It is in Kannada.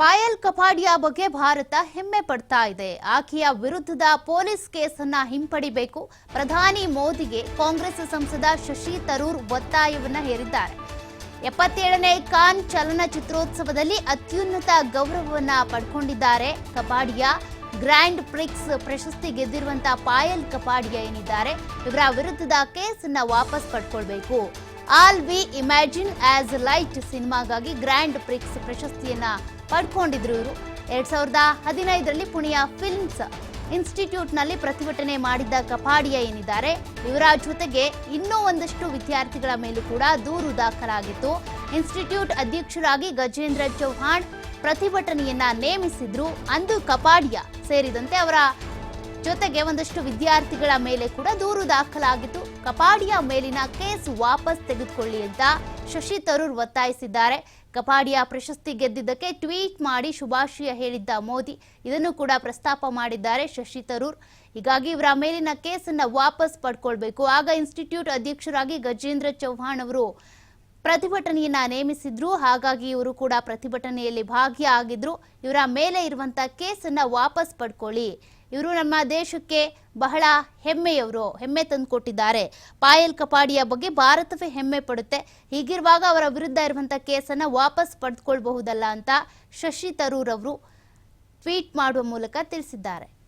ಪಾಯಲ್ ಕಪಾಡಿಯಾ ಬಗ್ಗೆ ಭಾರತ ಹೆಮ್ಮೆ ಪಡ್ತಾ ಇದೆ. ಆಕೆಯ ವಿರುದ್ಧದ ಪೊಲೀಸ್ ಕೇಸನ್ನ ಹಿಂಪಡಿಬೇಕು. ಪ್ರಧಾನಿ ಮೋದಿಗೆ ಕಾಂಗ್ರೆಸ್ ಸಂಸದ ಶಶಿ ತರೂರ್ ಒತ್ತಾಯವನ್ನ ಹೇರಿದ್ದಾರೆ. ಎಪ್ಪತ್ತೇಳನೇ ಕಾನ್ ಚಲನಚಿತ್ರೋತ್ಸವದಲ್ಲಿ ಅತ್ಯುನ್ನತ ಗೌರವವನ್ನ ಪಡ್ಕೊಂಡಿದ್ದಾರೆ ಕಪಾಡಿಯಾ. ಗ್ರ್ಯಾಂಡ್ ಪ್ರಿಕ್ಸ್ ಪ್ರಶಸ್ತಿ ಗೆದ್ದಿರುವಂತಹ ಪಾಯಲ್ ಕಪಾಡಿಯಾ ಏನಿದ್ದಾರೆ, ಇವರ ವಿರುದ್ಧದ ಕೇಸನ್ನ ವಾಪಸ್ ಪಡ್ಕೊಳ್ಬೇಕು. All We Imagine as Light ಸಿನಿಮಾಗಾಗಿ grand Prix ಪ್ರಶಸ್ತಿಯನ್ನ ಪಡ್ಕೊಂಡಿದ್ರು ಇವರು. ಎರಡ್ ಸಾವಿರದ ಹದಿನೈದರಲ್ಲಿ ಪುಣೆಯ ಫಿಲ್ಮ್ಸ್ ಇನ್ಸ್ಟಿಟ್ಯೂಟ್ನಲ್ಲಿ ಪ್ರತಿಭಟನೆ ಮಾಡಿದ್ದ ಕಪಾಡಿಯ ಏನಿದ್ದಾರೆ ಇವರ ಜೊತೆಗೆ ಇನ್ನೂ ಒಂದಷ್ಟು ವಿದ್ಯಾರ್ಥಿಗಳ ಮೇಲೂ ಕೂಡ ದೂರು ದಾಖಲಾಗಿತ್ತು. ಇನ್ಸ್ಟಿಟ್ಯೂಟ್ ಅಧ್ಯಕ್ಷರಾಗಿ ಗಜೇಂದ್ರ ಚೌಹಾಣ್ ಪ್ರತಿಭಟನೆಯನ್ನ ನೇಮಿಸಿದ್ರು. ಅಂದು ಕಪಾಡಿಯ ಸೇರಿದಂತೆ ಅವರ ಜೊತೆಗೆ ಒಂದಷ್ಟು ವಿದ್ಯಾರ್ಥಿಗಳ ಮೇಲೆ ಕೂಡ ದೂರು ದಾಖಲಾಗಿತ್ತು ಕಪಾಡಿಯ ಮೇಲಿನ ಕೇಸ್ ವಾಪಸ್ ತೆಗೆದುಕೊಳ್ಳಿ ಅಂತ ಶಶಿ ತರೂರ್ ಒತ್ತಾಯಿಸಿದ್ದಾರೆ. ಕಪಾಡಿಯ ಪ್ರಶಸ್ತಿ ಗೆದ್ದಿದ್ದಕ್ಕೆ ಟ್ವೀಟ್ ಮಾಡಿ ಶುಭಾಶಯ ಹೇಳಿದ್ದ ಮೋದಿ, ಇದನ್ನು ಕೂಡ ಪ್ರಸ್ತಾಪ ಮಾಡಿದ್ದಾರೆ ಶಶಿ ತರೂರ್. ಹೀಗಾಗಿ ಇವರ ಮೇಲಿನ ಕೇಸನ್ನ ವಾಪಸ್ ಪಡ್ಕೊಳ್ಬೇಕು. ಆಗ ಇನ್ಸ್ಟಿಟ್ಯೂಟ್ ಅಧ್ಯಕ್ಷರಾಗಿ ಗಜೇಂದ್ರ ಚೌಹಾಣ್ ಅವರು ಪ್ರತಿಭಟನೆಯನ್ನ ನೇಮಿಸಿದ್ರು. ಹಾಗಾಗಿ ಇವರು ಕೂಡ ಪ್ರತಿಭಟನೆಯಲ್ಲಿ ಭಾಗಿಯಾಗಿದ್ರು. ಇವರ ಮೇಲೆ ಇರುವಂತಹ ಕೇಸನ್ನ ವಾಪಸ್ ಪಡ್ಕೊಳ್ಳಿ. ಇವರು ನಮ್ಮ ದೇಶಕ್ಕೆ ಬಹಳ ಹೆಮ್ಮೆಯವರು, ಹೆಮ್ಮೆ ತಂದುಕೊಟ್ಟಿದ್ದಾರೆ. ಪಾಯಲ್ ಕಪಾಡಿಯ ಬಗ್ಗೆ ಭಾರತವೇ ಹೆಮ್ಮೆ ಪಡುತ್ತೆ. ಹೀಗಿರುವಾಗ ಅವರ ವಿರುದ್ಧ ಇರುವಂತ ಕೇಸನ್ನ ವಾಪಸ್ ಪಡೆದುಕೊಳ್ಬಹುದಲ್ಲ ಅಂತ ಶಶಿ ತರೂರ್ ಅವರು ಟ್ವೀಟ್ ಮಾಡುವ ಮೂಲಕ ತಿಳಿಸಿದ್ದಾರೆ.